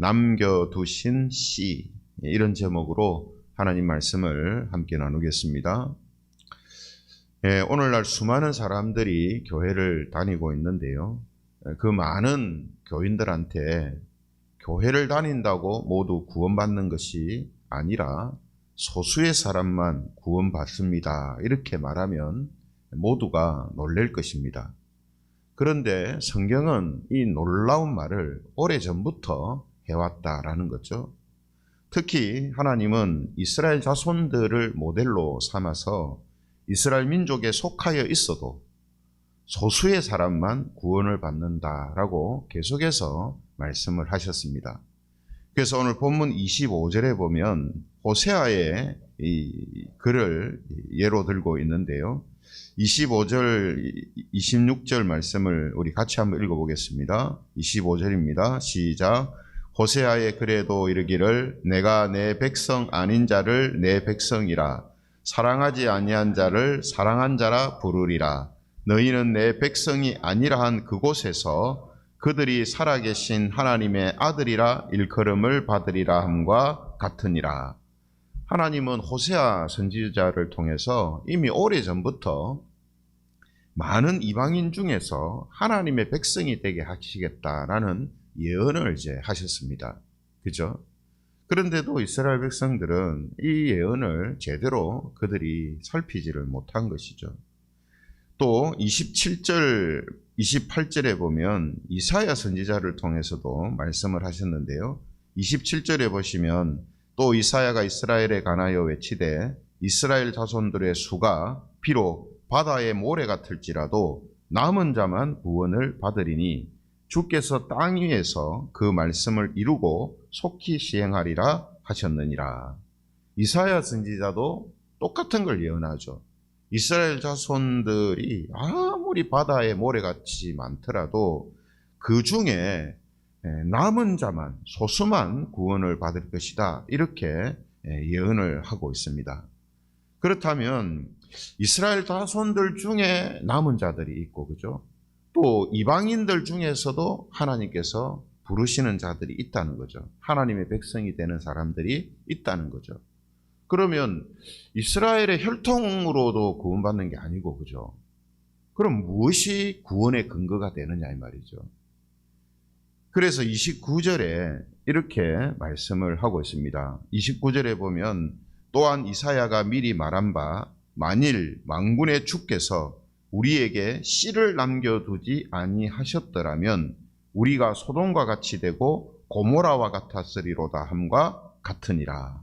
남겨두신 씨 이런 제목으로 하나님 말씀을 함께 나누겠습니다. 예, 오늘날 수많은 사람들이 교회를 다니고 있는데요. 예, 그 많은 교인들한테 교회를 다닌다고 모두 구원받는 것이 아니라 소수의 사람만 구원받습니다. 이렇게 말하면 모두가 놀랄 것입니다. 그런데 성경은 이 놀라운 말을 오래전부터 해왔다라는 거죠. 특히 하나님은 이스라엘 자손들을 모델로 삼아서 이스라엘 민족에 속하여 있어도 소수의 사람만 구원을 받는다라고 계속해서 말씀을 하셨습니다. 그래서 오늘 본문 25절에 보면 호세아의 이 글을 예로 들고 있는데요. 25절, 26절 말씀을 우리 같이 한번 읽어보겠습니다. 25절입니다. 시작. 호세아의 글에도 이르기를 내가 내 백성 아닌 자를 내 백성이라 사랑하지 아니한 자를 사랑한 자라 부르리라. 너희는 내 백성이 아니라 한 그곳에서 그들이 살아계신 하나님의 아들이라 일컬음을 받으리라 함과 같으니라. 하나님은 호세아 선지자를 통해서 이미 오래전부터 많은 이방인 중에서 하나님의 백성이 되게 하시겠다라는 예언을 이제 하셨습니다. 그죠? 그런데도 이스라엘 백성들은 이 예언을 제대로 그들이 살피지를 못한 것이죠. 또 27절, 28절에 보면 이사야 선지자를 통해서도 말씀을 하셨는데요. 27절에 보시면 또 이사야가 이스라엘에 관하여 외치되 이스라엘 자손들의 수가 비록 바다의 모래 같을지라도 남은 자만 구원을 받으리니 주께서 땅 위에서 그 말씀을 이루고 속히 시행하리라 하셨느니라. 이사야 선지자도 똑같은 걸 예언하죠. 이스라엘 자손들이 아무리 바다의 모래같이 많더라도 그 중에 남은 자만 소수만 구원을 받을 것이다. 이렇게 예언을 하고 있습니다. 그렇다면 이스라엘 자손들 중에 남은 자들이 있고 그죠? 또 이방인들 중에서도 하나님께서 부르시는 자들이 있다는 거죠. 하나님의 백성이 되는 사람들이 있다는 거죠. 그러면 이스라엘의 혈통으로도 구원받는 게 아니고 그죠? 그럼 무엇이 구원의 근거가 되느냐 이 말이죠. 그래서 29절에 이렇게 말씀을 하고 있습니다. 29절에 보면 또한 이사야가 미리 말한 바 만일 망군의 주께서 우리에게 씨를 남겨두지 아니하셨더라면 우리가 소돔과 같이 되고 고모라와 같았으리로다 함과 같으니라.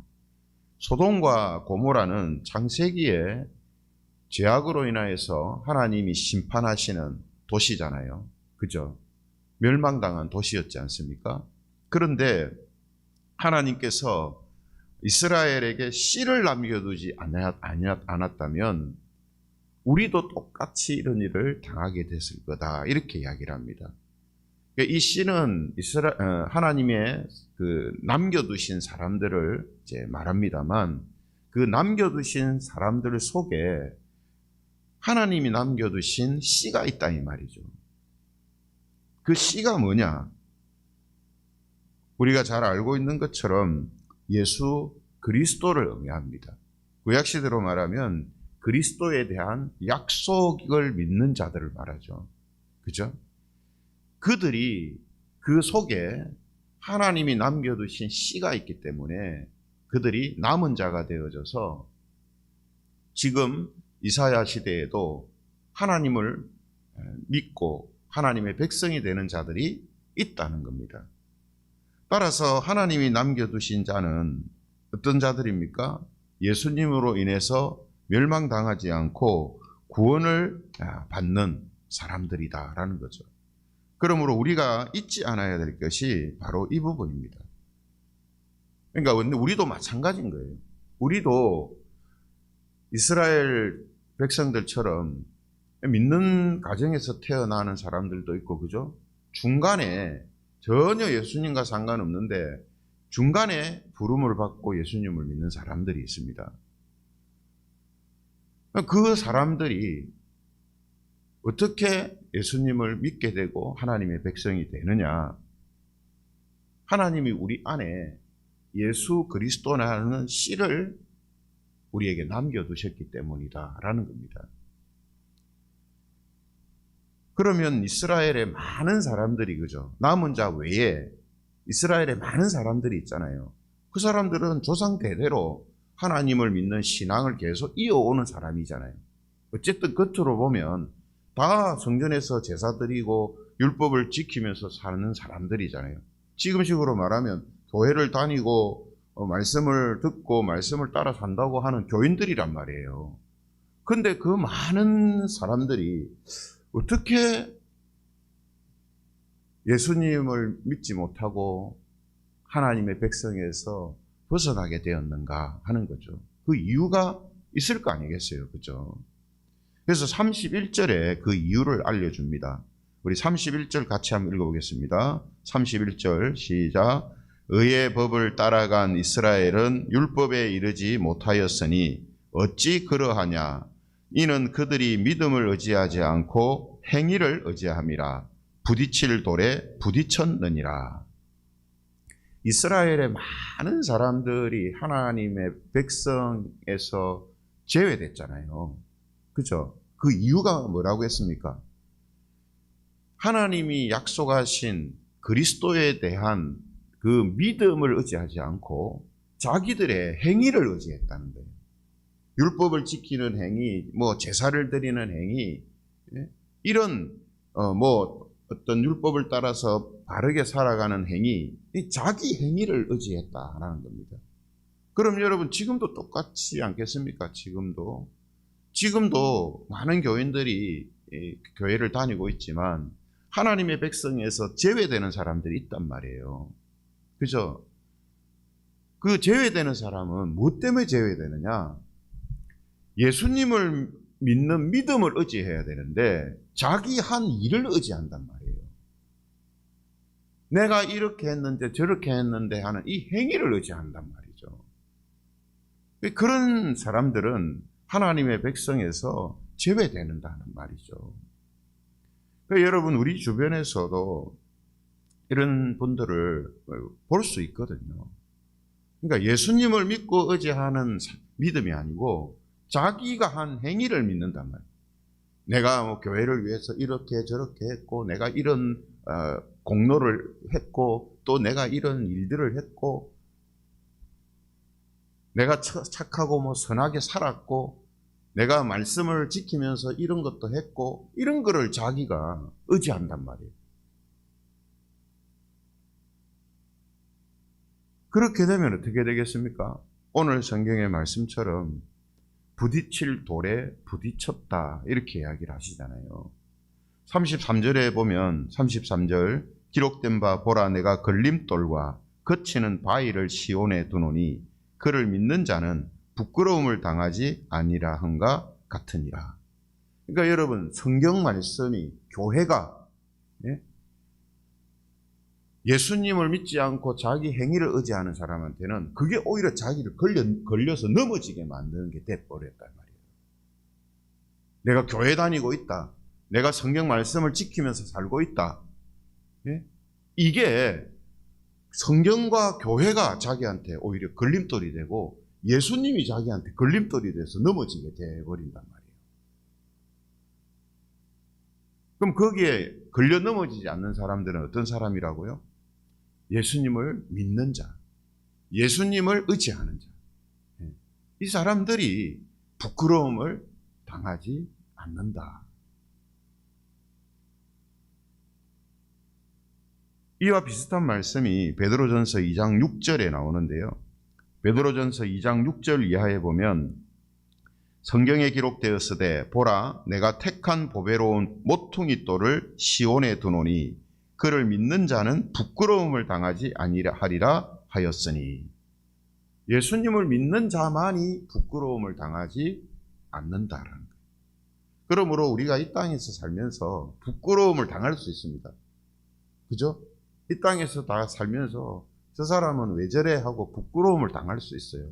소돔과 고모라는 창세기에 죄악으로 인하여서 하나님이 심판하시는 도시잖아요. 그죠? 멸망당한 도시였지 않습니까? 그런데 하나님께서 이스라엘에게 씨를 남겨두지 않았다면 우리도 똑같이 이런 일을 당하게 됐을 거다. 이렇게 이야기를 합니다. 그러니까 이 씨는 이스라, 어, 하나님의 그 남겨두신 사람들을 이제 말합니다만 그 남겨두신 사람들 속에 하나님이 남겨두신 씨가 있다 이 말이죠. 그 씨가 뭐냐? 우리가 잘 알고 있는 것처럼 예수 그리스도를 의미합니다. 구약시대로 말하면 그리스도에 대한 약속을 믿는 자들을 말하죠. 그죠? 그들이 그 속에 하나님이 남겨두신 씨가 있기 때문에 그들이 남은 자가 되어져서 지금 이사야 시대에도 하나님을 믿고 하나님의 백성이 되는 자들이 있다는 겁니다. 따라서 하나님이 남겨두신 자는 어떤 자들입니까? 예수님으로 인해서 멸망당하지 않고 구원을 아, 받는 사람들이다라는 거죠. 그러므로 우리가 잊지 않아야 될 것이 바로 이 부분입니다. 그러니까 우리도 마찬가지인 거예요. 우리도 이스라엘 백성들처럼 믿는 가정에서 태어나는 사람들도 있고, 그죠? 중간에 전혀 예수님과 상관없는데 중간에 부름을 받고 예수님을 믿는 사람들이 있습니다. 그 사람들이 어떻게 예수님을 믿게 되고 하나님의 백성이 되느냐? 하나님이 우리 안에 예수 그리스도라는 씨를 우리에게 남겨두셨기 때문이다 라는 겁니다. 그러면 이스라엘의 많은 사람들이 그죠? 남은 자 외에 이스라엘의 많은 사람들이 있잖아요. 그 사람들은 조상 대대로 하나님을 믿는 신앙을 계속 이어오는 사람이잖아요. 어쨌든 겉으로 보면 다 성전에서 제사 드리고 율법을 지키면서 사는 사람들이잖아요. 지금식으로 말하면 교회를 다니고 어, 말씀을 듣고 말씀을 따라 산다고 하는 교인들이란 말이에요. 근데 그 많은 사람들이 어떻게 예수님을 믿지 못하고 하나님의 백성에서 벗어나게 되었는가 하는 거죠. 그 이유가 있을 거 아니겠어요. 그죠? 그래서 31절에 그 이유를 알려줍니다. 우리 31절 같이 한번 읽어보겠습니다. 31절 시작. 의의 법을 따라간 이스라엘은 율법에 이르지 못하였으니 어찌 그러하냐? 이는 그들이 믿음을 의지하지 않고 행위를 의지함이라. 부딪힐 돌에 부딪혔느니라. 이스라엘의 많은 사람들이 하나님의 백성에서 제외됐잖아요. 그죠? 그 이유가 뭐라고 했습니까? 하나님이 약속하신 그리스도에 대한 그 믿음을 의지하지 않고 자기들의 행위를 의지했다는 거예요. 율법을 지키는 행위, 뭐 제사를 드리는 행위, 예? 이런 어, 뭐 어떤 율법을 따라서 바르게 살아가는 행위, 자기 행위를 의지했다라는 겁니다. 그럼 여러분 지금도 똑같지 않겠습니까? 지금도 지금도 많은 교인들이 교회를 다니고 있지만 하나님의 백성에서 제외되는 사람들이 있단 말이에요. 그죠? 그 제외되는 사람은 무엇 때문에 제외되느냐? 예수님을 믿는 믿음을 의지해야 되는데 자기 한 일을 의지한단 말이에요. 내가 이렇게 했는데 저렇게 했는데 하는 이 행위를 의지한단 말이죠. 그런 사람들은 하나님의 백성에서 제외되는다는 말이죠. 그러니까 여러분 우리 주변에서도 이런 분들을 볼 수 있거든요. 그러니까 예수님을 믿고 의지하는 믿음이 아니고 자기가 한 행위를 믿는단 말이에요. 내가 뭐 교회를 위해서 이렇게 저렇게 했고, 내가 이런 어, 공로를 했고, 또 내가 이런 일들을 했고, 내가 착하고 뭐 선하게 살았고, 내가 말씀을 지키면서 이런 것도 했고, 이런 거를 자기가 의지한단 말이에요. 그렇게 되면 어떻게 되겠습니까? 오늘 성경의 말씀처럼 부딪힐 돌에 부딪혔다. 이렇게 이야기를 하시잖아요. 33절에 보면 33절 기록된 바 보라 내가 걸림돌과 거치는 바위를 시온에 두노니 그를 믿는 자는 부끄러움을 당하지 아니라 한가 같으니라. 그러니까 여러분 성경 말씀이 교회가 예? 예수님을 믿지 않고 자기 행위를 의지하는 사람한테는 그게 오히려 자기를 걸려, 걸려 서 넘어지게 만드는 게 돼버렸단 말이에요. 내가 교회 다니고 있다. 내가 성경 말씀을 지키면서 살고 있다. 예? 이게 성경과 교회가 자기한테 오히려 걸림돌이 되고 예수님이 자기한테 걸림돌이 돼서 넘어지게 돼버린단 말이에요. 그럼 거기에 걸려 넘어지지 않는 사람들은 어떤 사람이라고요? 예수님을 믿는 자, 예수님을 의지하는 자. 예. 이 사람들이 부끄러움을 당하지 않는다. 이와 비슷한 말씀이 베드로전서 2장 6절에 나오는데요. 베드로전서 2장 6절 이하에 보면 성경에 기록되었으되 보라 내가 택한 보배로운 모퉁이 돌을 시온에 두노니 그를 믿는 자는 부끄러움을 당하지 아니라 하리라 하였으니 예수님을 믿는 자만이 부끄러움을 당하지 않는다라는 거예요. 그러므로 우리가 이 땅에서 살면서 부끄러움을 당할 수 있습니다. 그죠? 이 땅에서 다 살면서 저 사람은 왜 저래 하고 부끄러움을 당할 수 있어요.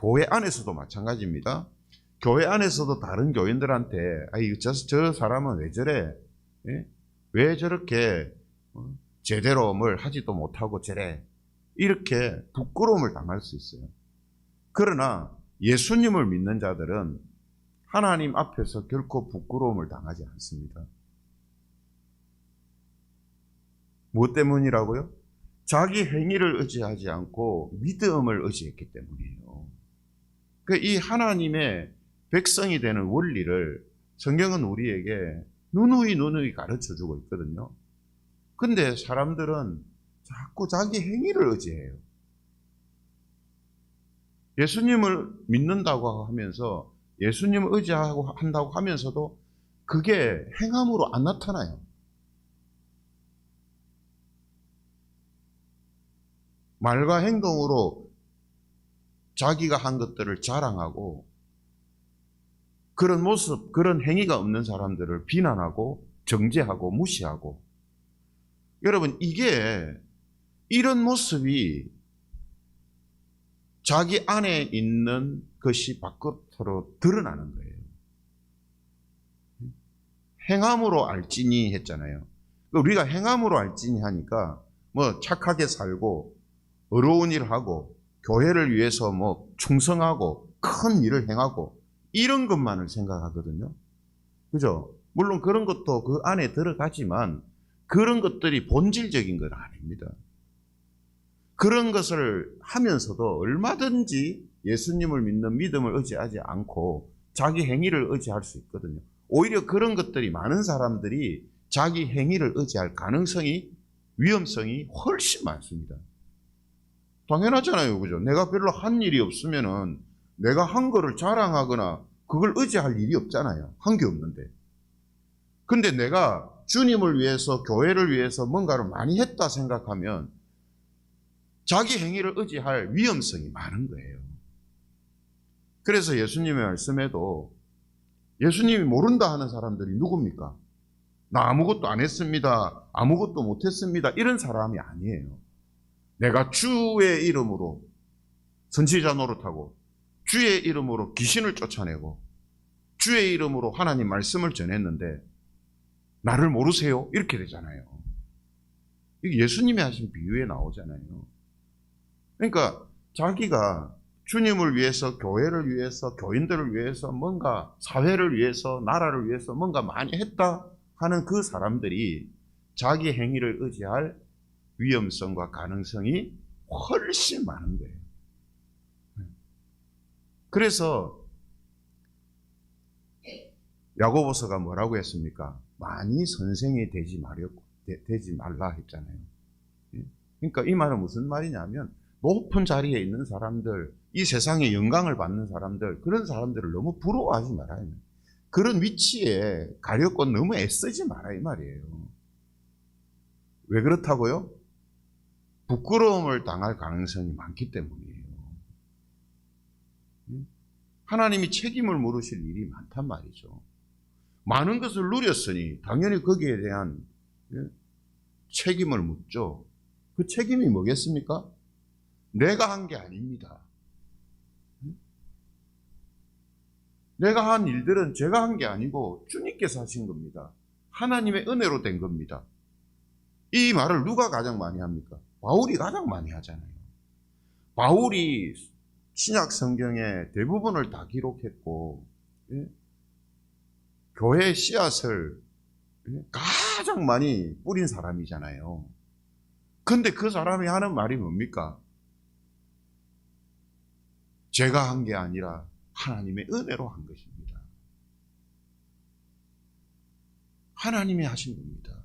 교회 안에서도 마찬가지입니다. 교회 안에서도 다른 교인들한테 아이 저, 저 사람은 왜 저래? 예? 왜 저렇게 어? 제대로 뭘 하지도 못하고 저래. 이렇게 부끄러움을 당할 수 있어요. 그러나 예수님을 믿는 자들은 하나님 앞에서 결코 부끄러움을 당하지 않습니다. 무엇 때문이라고요? 자기 행위를 의지하지 않고 믿음을 의지했기 때문이에요. 그 이 하나님의 백성이 되는 원리를 성경은 우리에게 누누이 누누이 가르쳐 주고 있거든요. 근데 사람들은 자꾸 자기 행위를 의지해요. 예수님을 믿는다고 하면서 예수님을 의지하고 한다고 하면서도 그게 행함으로 안 나타나요. 말과 행동으로 자기가 한 것들을 자랑하고 그런 모습, 그런 행위가 없는 사람들을 비난하고 정죄하고 무시하고 여러분 이게 이런 모습이 자기 안에 있는 것이 밖으로 드러나는 거예요. 행함으로 알지니 했잖아요. 우리가 행함으로 알지니 하니까 뭐 착하게 살고 어려운 일을 하고 교회를 위해서 뭐 충성하고 큰 일을 행하고 이런 것만을 생각하거든요. 그죠? 물론 그런 것도 그 안에 들어가지만 그런 것들이 본질적인 건 아닙니다. 그런 것을 하면서도 얼마든지 예수님을 믿는 믿음을 의지하지 않고 자기 행위를 의지할 수 있거든요. 오히려 그런 것들이 많은 사람들이 자기 행위를 의지할 가능성이 위험성이 훨씬 많습니다. 당연하잖아요. 그죠? 내가 별로 한 일이 없으면은 내가 한 거를 자랑하거나 그걸 의지할 일이 없잖아요. 한 게 없는데. 근데 내가 주님을 위해서, 교회를 위해서 뭔가를 많이 했다 생각하면 자기 행위를 의지할 위험성이 많은 거예요. 그래서 예수님의 말씀에도 예수님이 모른다 하는 사람들이 누굽니까? 나 아무것도 안 했습니다. 아무것도 못 했습니다. 이런 사람이 아니에요. 내가 주의 이름으로 선지자 노릇하고 주의 이름으로 귀신을 쫓아내고 주의 이름으로 하나님 말씀을 전했는데 나를 모르세요? 이렇게 되잖아요. 이게 예수님이 하신 비유에 나오잖아요. 그러니까 자기가 주님을 위해서, 교회를 위해서, 교인들을 위해서, 뭔가 사회를 위해서, 나라를 위해서 뭔가 많이 했다 하는 그 사람들이 자기 행위를 의지할 위험성과 가능성이 훨씬 많은 거예요. 그래서 야고보서가 뭐라고 했습니까? 많이 선생이 되지 말였고 되지 말라 했잖아요. 예? 그러니까 이 말은 무슨 말이냐면 높은 자리에 있는 사람들, 이 세상에 영광을 받는 사람들, 그런 사람들을 너무 부러워하지 말아요. 그런 위치에 가려고 너무 애쓰지 마라 이 말이에요. 왜 그렇다고요? 부끄러움을 당할 가능성이 많기 때문이에요. 하나님이 책임을 물으실 일이 많단 말이죠. 많은 것을 누렸으니 당연히 거기에 대한 예, 책임을 묻죠. 그 책임이 뭐겠습니까? 내가 한 게 아닙니다. 내가 한 일들은 제가 한 게 아니고 주님께서 하신 겁니다. 하나님의 은혜로 된 겁니다. 이 말을 누가 가장 많이 합니까? 바울이 가장 많이 하잖아요. 바울이 신약 성경의 대부분을 다 기록했고, 예? 교회 씨앗을 예? 가장 많이 뿌린 사람이잖아요. 근데 그 사람이 하는 말이 뭡니까? 제가 한 게 아니라 하나님의 은혜로 한 것입니다. 하나님이 하신 겁니다.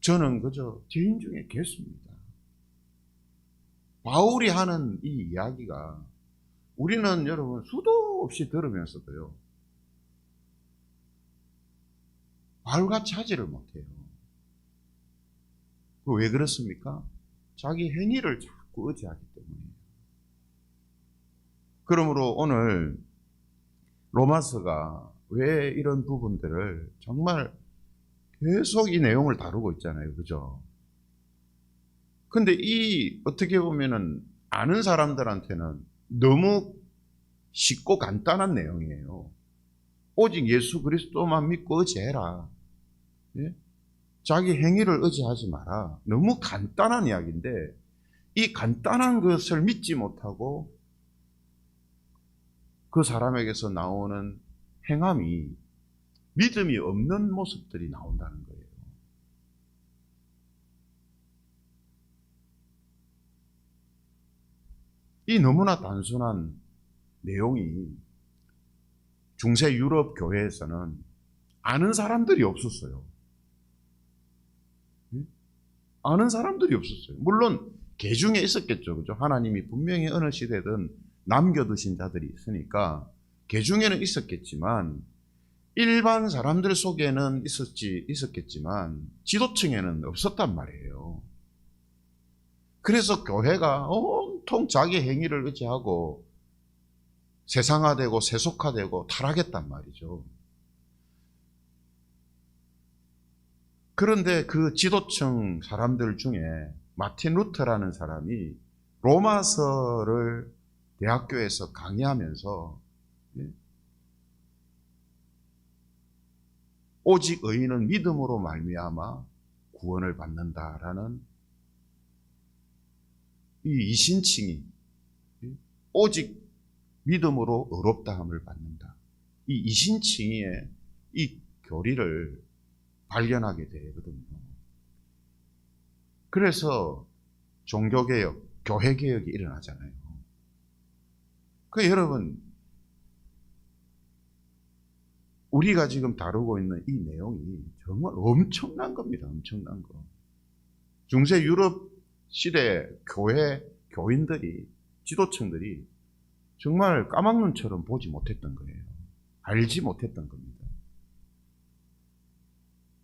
저는 그저 죄인 중에 개수입니다. 바울이 하는 이 이야기가 우리는 여러분 수도 없이 들으면서도요. 바울같이 하지를 못해요. 왜 그렇습니까? 자기 행위를 자꾸 의지하기 때문이에요. 그러므로 오늘 로마서가 왜 이런 부분들을 정말 계속 이 내용을 다루고 있잖아요. 그죠? 근데 이 어떻게 보면은 아는 사람들한테는 너무 쉽고 간단한 내용이에요. 오직 예수 그리스도만 믿고 의지해라. 예? 자기 행위를 의지하지 마라. 너무 간단한 이야기인데 이 간단한 것을 믿지 못하고 그 사람에게서 나오는 행함이 믿음이 없는 모습들이 나온다는 거예요. 이 너무나 단순한 내용이 중세 유럽 교회에서는 아는 사람들이 없었어요. 응? 아는 사람들이 없었어요. 물론 개 중에 있었겠죠. 그죠? 하나님이 분명히 어느 시대든 남겨두신 자들이 있으니까 개 중에는 있었겠지만 일반 사람들 속에는 있었지 있었겠지만 지도층에는 없었단 말이에요. 그래서 교회가 온통 자기 행위를 의지하고 세상화되고 세속화되고 타락했단 말이죠. 그런데 그 지도층 사람들 중에 마틴 루터라는 사람이 로마서를 대학교에서 강의하면서 예? 오직 의인은 믿음으로 말미암아 구원을 받는다라는 이 이신칭이 예? 오직 믿음으로 의롭다함을 받는다. 이 이신칭의의 이 교리를 발견하게 되거든요. 그래서 종교개혁, 교회개혁이 일어나잖아요. 그 여러분, 우리가 지금 다루고 있는 이 내용이 정말 엄청난 겁니다. 엄청난 거. 중세 유럽 시대 교회 교인들이 지도층들이 정말 까막눈처럼 보지 못했던 거예요. 알지 못했던 겁니다.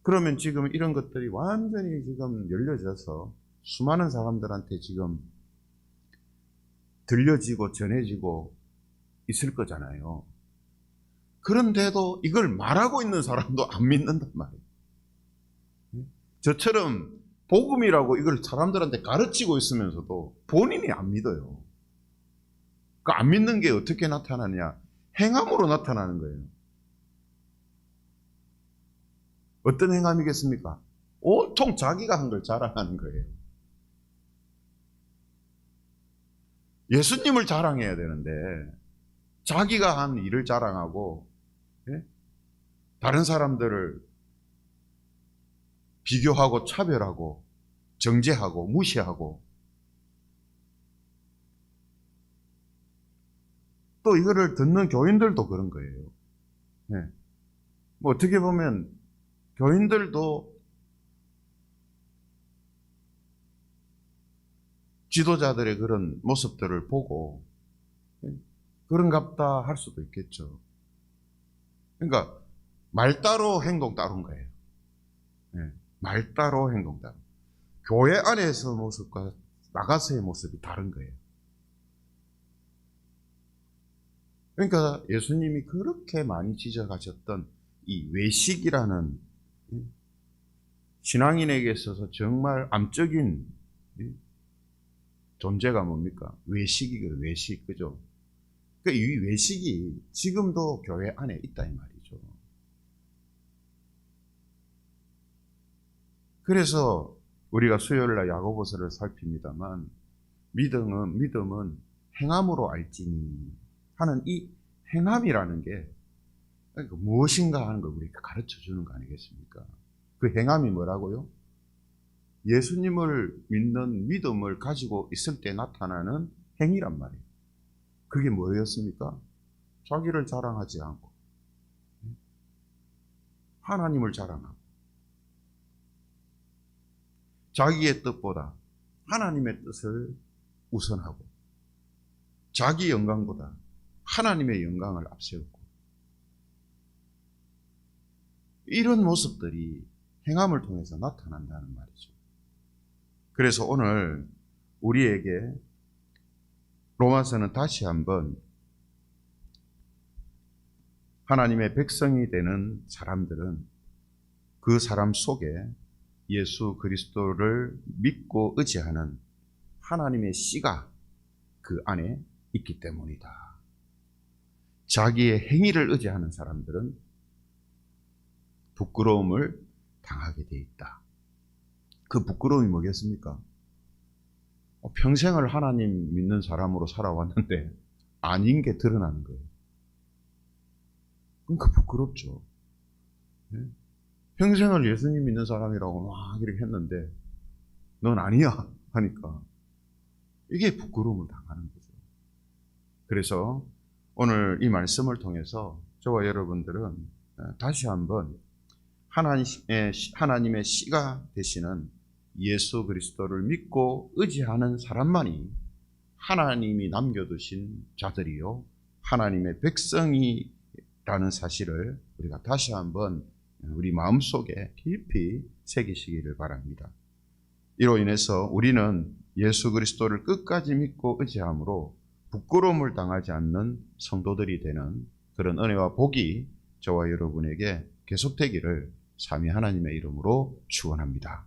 그러면 지금 이런 것들이 완전히 지금 열려져서 수많은 사람들한테 지금 들려지고 전해지고 있을 거잖아요. 그런데도 이걸 말하고 있는 사람도 안 믿는단 말이에요. 저처럼 복음이라고 이걸 사람들한테 가르치고 있으면서도 본인이 안 믿어요. 그 안 믿는 게 어떻게 나타나냐? 행함으로 나타나는 거예요. 어떤 행함이겠습니까? 온통 자기가 한 걸 자랑하는 거예요. 예수님을 자랑해야 되는데 자기가 한 일을 자랑하고 예? 다른 사람들을 비교하고 차별하고 정죄하고 무시하고 또 이거를 듣는 교인들도 그런 거예요. 예. 뭐 어떻게 보면 교인들도 지도자들의 그런 모습들을 보고 예, 그런갑다 할 수도 있겠죠. 그러니까 말 따로 행동 따로인 거예요. 예, 말 따로 행동 따로. 교회 안에서 모습과 나가서의 모습이 다른 거예요. 그러니까 예수님이 그렇게 많이 지적하셨던 이 외식이라는 예, 신앙인에게 있어서 정말 암적인 예, 존재가 뭡니까? 외식이거든, 외식, 그죠? 그러니까 이 외식이 지금도 교회 안에 있다, 이 말이죠. 그래서 우리가 수요일 날 야고보서를 살핍니다만, 믿음은, 믿음은 행함으로 알지니 하는 이 행함이라는 게 그러니까 무엇인가 하는 걸 우리가 가르쳐 주는 거 아니겠습니까? 그 행함이 뭐라고요? 예수님을 믿는 믿음을 가지고 있을 때 나타나는 행위란 말이에요. 그게 뭐였습니까? 자기를 자랑하지 않고 하나님을 자랑하고 자기의 뜻보다 하나님의 뜻을 우선하고 자기 영광보다 하나님의 영광을 앞세우고 이런 모습들이 행함을 통해서 나타난다는 말이죠. 그래서 오늘 우리에게 로마서는 다시 한번 하나님의 백성이 되는 사람들은 그 사람 속에 예수 그리스도를 믿고 의지하는 하나님의 씨가 그 안에 있기 때문이다. 자기의 행위를 의지하는 사람들은 부끄러움을 당하게 돼 있다. 그 부끄러움이 뭐겠습니까? 어, 평생을 하나님 믿는 사람으로 살아왔는데 아닌 게 드러나는 거예요. 그러니까 부끄럽죠. 예? 평생을 예수님 믿는 사람이라고 막 이렇게 했는데 넌 아니야 하니까 이게 부끄러움을 당하는 거죠. 그래서 오늘 이 말씀을 통해서 저와 여러분들은 어, 다시 한번 하나님의, 하나님의 씨가 되시는 예수 그리스도를 믿고 의지하는 사람만이 하나님이 남겨두신 자들이요. 하나님의 백성이라는 사실을 우리가 다시 한번 우리 마음속에 깊이 새기시기를 바랍니다. 이로 인해서 우리는 예수 그리스도를 끝까지 믿고 의지함으로 부끄러움을 당하지 않는 성도들이 되는 그런 은혜와 복이 저와 여러분에게 계속되기를 삼위 하나님의 이름으로 축원합니다.